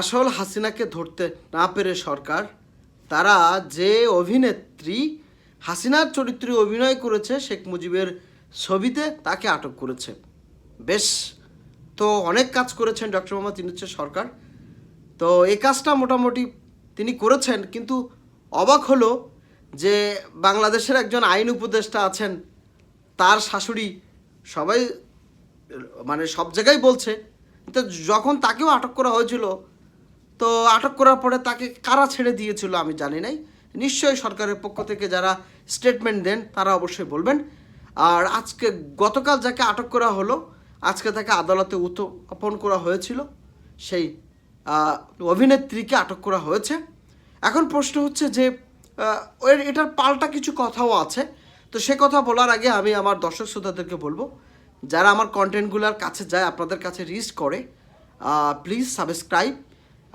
আসল হাসিনাকে ধরতে না পেরে সরকার, তারা যে অভিনেত্রী হাসিনার চরিত্রে অভিনয় করেছে শেখ মুজিবের ছবিতে, তাকে আটক করেছে। বেশ, তো অনেক কাজ করেছেন ডক্টর মোহাম্মদ ইনুচ্ছের সরকার। তো এই কাজটা মোটামুটি তিনি করেছেন, কিন্তু অবাক হলো যে বাংলাদেশের একজন আইন উপদেষ্টা আছেন, তার শাশুড়ি সবাই মানে সব জায়গায় বলছে। তো যখন তাকেও আটক করা হয়েছিল তো আটক করার পরে তাকে কারা ছেড়ে দিয়েছিল আমি জানি নাই। নিশ্চয়ই সরকারের পক্ষ থেকে যারা স্টেটমেন্ট দেন, তারা অবশ্যই বলবেন। আর আজকে গতকাল যাকে আটক করা হলো, আজকে তাকে আদালতে উত্থাপন করা হয়েছিল। সেই অভিনেত্রীকে আটক করা হয়েছে। এখন প্রশ্ন হচ্ছে যে এটার পাল্টা কিছু কথাও আছে। তো সে কথা বলার আগে আমি আমার দর্শক শ্রোতাদেরকে বলব, যারা আমার কন্টেন্টগুলোর কাছে যায়, আপনাদের কাছে রিচ করে প্লিজ সাবস্ক্রাইব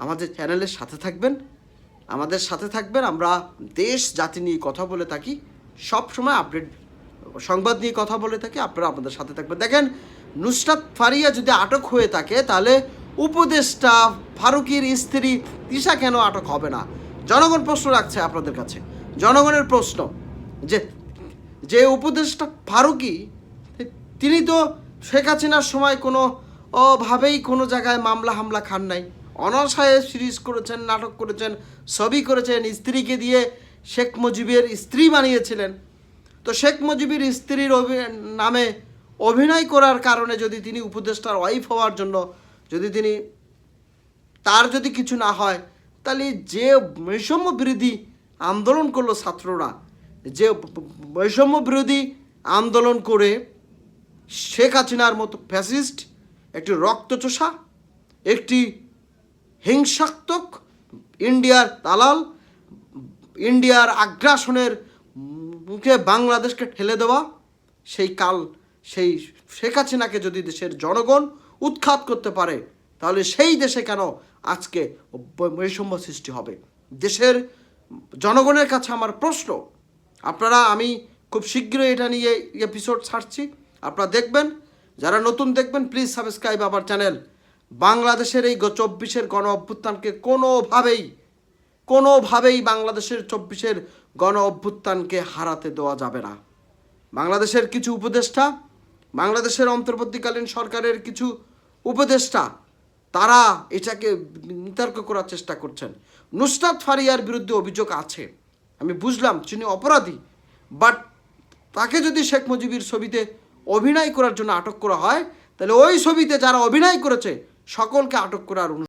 আমাদের চ্যানেলের সাথে থাকবেন। আমাদের সাথে থাকবেন, আমরা দেশ, জাতি নিয়ে কথা বলে থাকি। সব সময় আপডেট, সংবাদ নিয়ে কথা বলে থাকি, আপনারা আপনাদের সাথে থাকবেন। দেখেন, নুসরাত ফারিয়া যদি আটক হয়ে থাকে, তাহলে উপদেষ্টা ফারুকির স্ত্রী তিশা কেন আটক হবে না? জনগণ প্রশ্ন রাখছে আপনাদের কাছে। জনগণের প্রশ্ন যে যে উপদেষ্টা ফারুকি, তিনি তো শেখ হাসিনার সময় কোনো ভাবেই কোনো জায়গায় মামলা হামলা খান নাই। অনসায়ে সিরিজ করেছেন, নাটক করেছেন, ছবি করেছেন, স্ত্রীকে দিয়ে শেখ মুজিবের স্ত্রী বানিয়েছিলেন। তো শেখ মুজিবের স্ত্রীর নামে অভিনয় করার কারণে যদি তিনি উপদেষ্টার ওয়াইফ হওয়ার জন্য যদি তিনি তার যদি কিছু না হয়, তাহলে যে বৈষম্য বিরোধী আন্দোলন করল ছাত্ররা, যে বৈষম্য বিরোধী আন্দোলন করে শেখ হাসিনার মতো ফ্যাসিস্ট, একটি রক্তচোষা, একটি হিংসাত্মক, ইন্ডিয়ার দালাল, ইন্ডিয়ার আগ্রাসনের মুখে বাংলাদেশকে ঠেলে দেওয়া, সেই কাল, সেই শেখ হাসিনাকে যদি দেশের জনগণ উৎখাত করতে পারে, তাহলে সেই দেশে কেন আজকে বৈষম্য সৃষ্টি হবে? দেশের জনগণের কাছে আমার প্রশ্ন, আপনারা, আমি খুব শীঘ্রই এটা নিয়ে এপিসোড ছাড়ছি। আপনারা দেখবেন, যারা নতুন দেখবেন প্লিজ সাবস্ক্রাইব আমার চ্যানেল বাংলাদেশের এই চব্বিশের গণ অভ্যুত্থানকে কোনোভাবেই কোনোভাবেই বাংলাদেশের চব্বিশের গণ অভ্যুত্থানকে হারাতে দেওয়া যাবে না। বাংলাদেশের কিছু উপদেষ্টা, বাংলাদেশের অন্তর্বর্তীকালীন সরকারের কিছু উপদেষ্টা, তারা এটাকে বিতর্ক করার চেষ্টা করছেন। নুসরাত ফারিয়ার বিরুদ্ধে অভিযোগ আছে। আমি বুঝলাম তিনি অপরাধী, বাট তাকে যদি শেখ মুজিবের ছবিতে অভিনয় করার জন্য আটক করা হয়, তাহলে ওই ছবিতে যারা অভিনয় করেছে সকলকে আটক করার